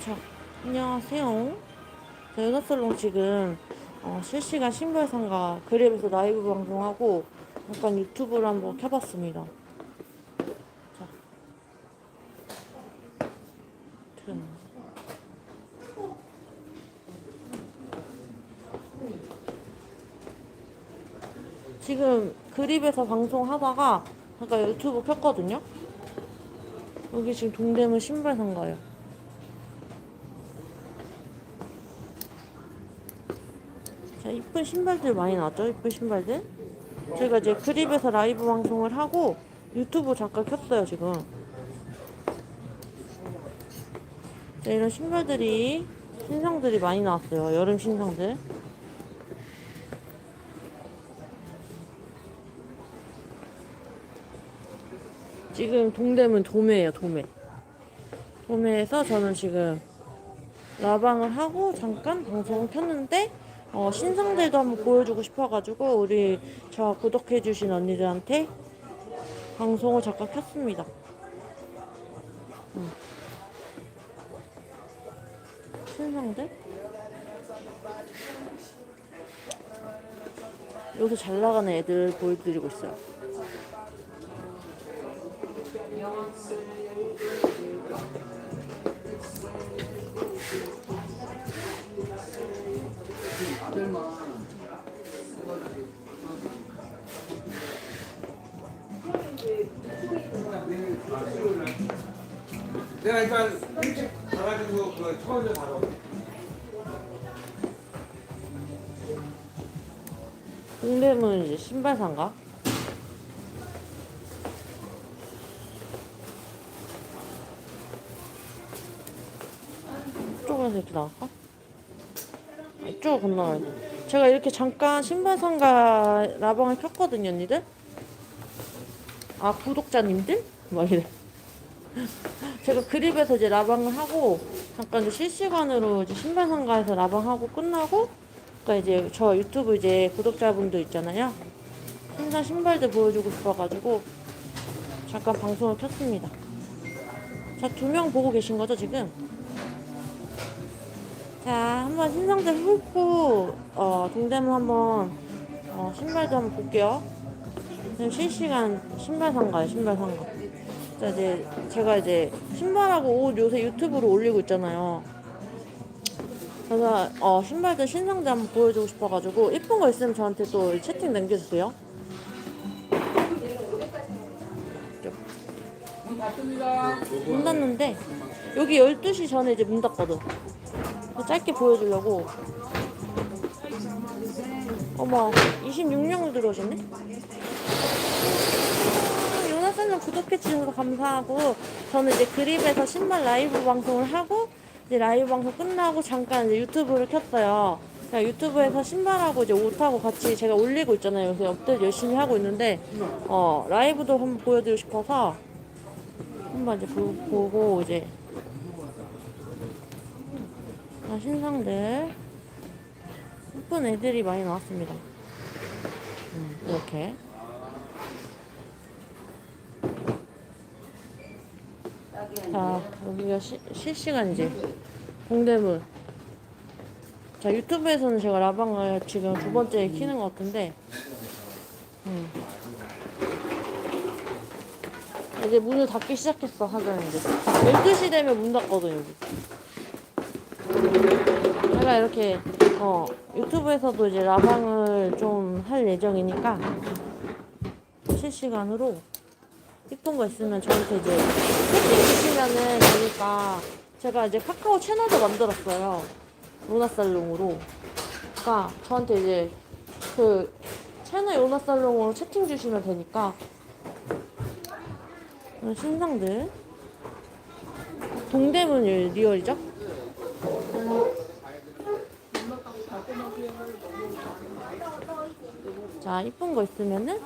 자, 안녕하세요. 저 연합살롱 지금 어, 실시간 신발 상가 그랩에서 라이브 방송하고 잠깐 유튜브를 한번 켜봤습니다. 자, 튼. 지금 그립에서 방송하다가 잠깐 유튜브 켰거든요. 여기 지금 동대문 신발 상가예요. 자, 이쁜 신발들 많이 나왔죠? 이쁜 신발들. 저희가 이제 그립에서 라이브 방송을 하고 유튜브 잠깐 켰어요, 지금. 자, 이런 신발들이, 신상들이 많이 나왔어요. 여름 신상들. 지금 동대문 도매예요, 도매. 도매에서 저는 지금 라방을 하고 잠깐 방송을 켰는데 어, 신상들도 한번 보여주고 싶어가지고 우리 저 구독해주신 언니들한테 방송을 잠깐 켰습니다. 음. 신상들? 요새 잘 나가는 애들 보여드리고 있어요. 내가 일단 일찍 가가지고 그 처음에 바로 동대문 이제 신발 상가? 이쪽에서 이렇게 나갈까? 이쪽으로 건너가야 돼. 제가 이렇게 잠깐 신발 상가 라방을 켰거든요, 언니들? 아, 구독자님들? 막 이래. 제가 그립에서 이제 라방을 하고, 잠깐 실시간으로 이제 신발 상가에서 라방하고 끝나고, 그러니까 이제 저 유튜브 이제 구독자분들 있잖아요. 신상 신발들 보여주고 싶어가지고 잠깐 방송을 켰습니다. 자, 두 명 보고 계신 거죠, 지금? 자, 한번 신상들 훑고, 어, 동대문 한번, 어, 신발도 한번 볼게요. 지금 실시간 신발 상가요, 신발 상가. 자, 이제, 제가 이제 신발하고 옷 요새 유튜브로 올리고 있잖아요. 그래서 어, 신발들 신상들 한번 보여주고 싶어가지고 이쁜 거 있으면 저한테 또 채팅 남겨주세요. 문 닫는데 여기 12시 전에 이제 문 닫거든. 짧게 보여주려고. 어머, 26명 들어오셨네? 구독해주셔서 감사하고 저는 이제 그립에서 신발 라이브 방송을 하고 이제 라이브 방송 끝나고 잠깐 이제 유튜브를 켰어요. 그냥 유튜브에서 신발하고 이제 옷하고 같이 제가 올리고 있잖아요. 요새 업데이트 열심히 하고 있는데 어 라이브도 한번 보여드리고 싶어서 한번 이제 보, 보고 이제 아, 신상들 예쁜 애들이 많이 나왔습니다. 음, 이렇게 자 여기가 시, 실시간 이제 동대문. 자 유튜브에서는 제가 라방을 지금 두 번째 키는 것 같은데. 음. 이제 문을 닫기 시작했어 하자는 이제 12시 되면 문 닫거든 여기. 제가 이렇게 어 유튜브에서도 이제 라방을 좀 할 예정이니까 실시간으로 이쁜 거 있으면 저한테 이제 채팅 주시면은 되니까 제가 이제 카카오 채널도 만들었어요. 요나살롱으로. 그러니까 저한테 이제 그 채널 요나살롱으로 채팅 주시면 되니까 이런 신상들 동대문 리얼이죠? 자 이쁜 거 있으면은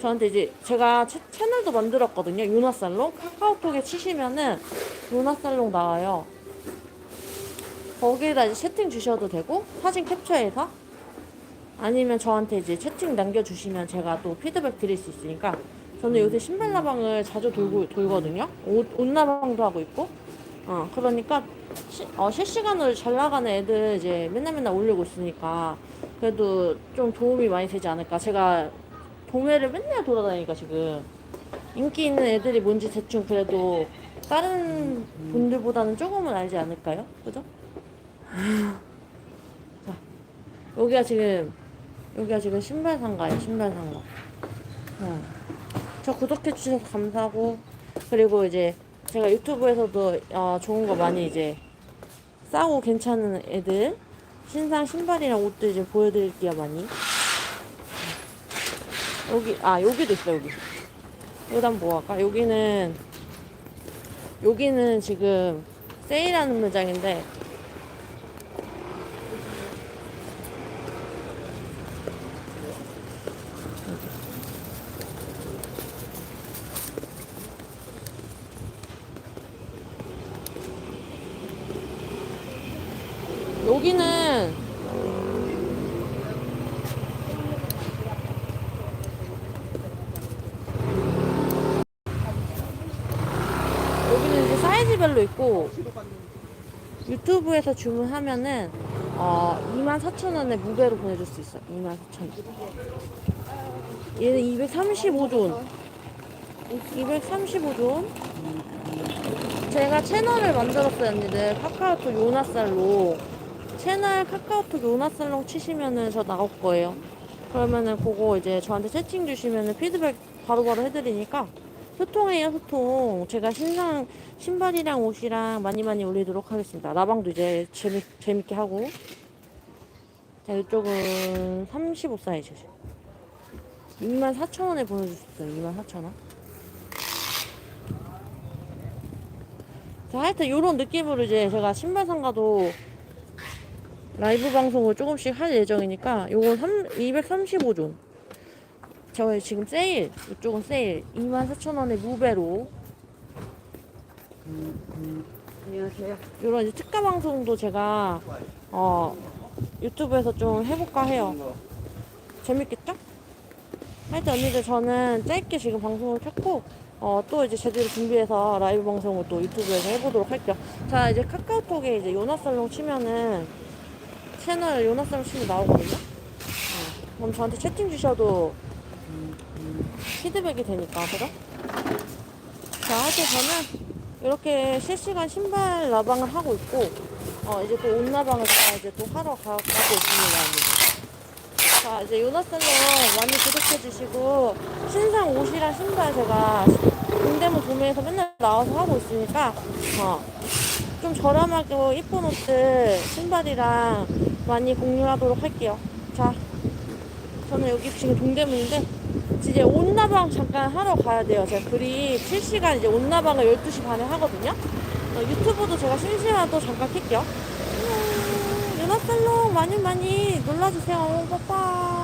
저한테 이제 제가 채, 채널도 만들었거든요. 유나살롱 카카오톡에 치시면은 유나살롱 나와요. 거기에다 이제 채팅 주셔도 되고 사진 캡처해서 아니면 저한테 이제 채팅 남겨주시면 제가 또 피드백 드릴 수 있으니까 저는 요새 신발 라방을 자주 돌고 돌거든요. 옷, 옷 라방도 하고 있고 어, 그러니까 시, 어, 실시간으로 잘 나가는 애들 이제 맨날 맨날 올리고 있으니까 그래도 좀 도움이 많이 되지 않을까. 제가 동해를 맨날 돌아다니니까 지금 인기 있는 애들이 뭔지 대충 그래도 다른 분들보다는 조금은 알지 않을까요? 그죠? 자, 여기가 지금 여기가 지금 신발 상가예요. 신발 상가. 어. 저 구독해 주셔서 감사하고 그리고 이제 제가 유튜브에서도 어, 좋은 거 많이 이제 싸고 괜찮은 애들 신상 신발이랑 옷들 이제 보여드릴게요 많이 여기 아 여기도 있어 여기. 한번 뭐 할까? 여기는 여기는 지금 세일하는 매장인데 여기는 사이즈별로 있고 유튜브에서 주문하면은 어 24,000원에 무배로 보내줄 수 있어. 24,000원. 얘는 235존. 235존. 제가 채널을 만들었어요, 언니들. 카카오톡 요나살로. 채널 카카오톡 요나살롱 치시면은 저 나올 거예요. 그러면은 그거 이제 저한테 채팅 주시면은 피드백 바로바로 해드리니까 소통해요, 소통. 제가 신상 신발이랑 옷이랑 많이 많이 올리도록 하겠습니다. 라방도 이제 재미, 재밌게 하고. 자, 이쪽은 35 사이즈. 24,000원에 보내줄 수 있어요, 24,000원. 자, 하여튼 요런 느낌으로 이제 제가 신발 상가도 라이브 방송을 조금씩 할 예정이니까 요건 3, 235존 저희 지금 세일 이쪽은 세일 24,000원에 무배로 안녕하세요. 요런 이제 특가 방송도 제가 어 유튜브에서 좀 해볼까 해요 재밌겠죠? 하여튼 언니들 저는 짧게 지금 방송을 켰고 어, 또 이제 제대로 준비해서 라이브 방송을 또 유튜브에서 해보도록 할게요. 자, 이제 카카오톡에 이제 요나살롱 치면은 채널 요나살롱 치면 나오거든요. 어, 그럼 저한테 채팅 주셔도 피드백이 되니까, 그죠? 자, 하여튼 저는 이렇게 실시간 신발 라방을 하고 있고, 어, 이제 또 옷 라방을 제가 이제 또 하러 가, 가고 있습니다. 자, 이제 요나살롱 많이 구독해 주시고, 신상 옷이랑 신발 제가 동대문 도매에서 맨날 나와서 하고 있으니까, 어, 좀 저렴하고 이쁜 옷들, 신발이랑 많이 공유하도록 할게요. 자, 저는 여기 지금 동대문인데, 이제 옷나방 잠깐 하러 가야 돼요. 제가 그리 실시간 이제 옷나방을 12시 반에 하거든요. 어, 유튜브도 제가 심심하면 또 잠깐 킬게요. 안녕. 유나살롱 많이 많이 놀러주세요. 빠빠.